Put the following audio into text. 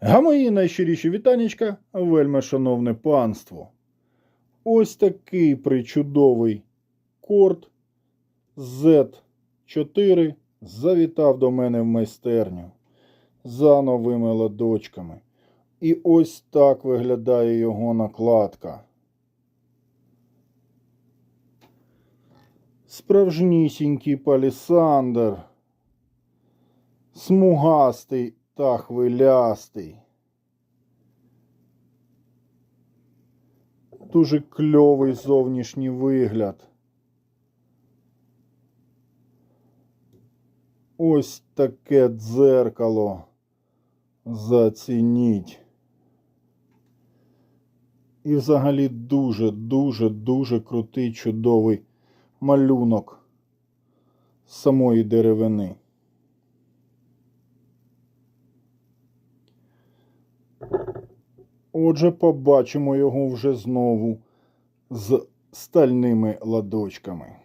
А мої найщиріші вітанечка, вельми шановне панство. Ось такий причудовий корт Z4 завітав до мене в майстерню за новими ладочками. І ось так виглядає його накладка. Справжнісінький палісандр, смугастий та хвилястий. Дуже кльовий зовнішній вигляд. Ось таке дзеркало. Зацініть. І взагалі дуже, дуже, дуже крутий, чудовий малюнок самої деревини. Отже, побачимо його вже знову з стальними ладочками.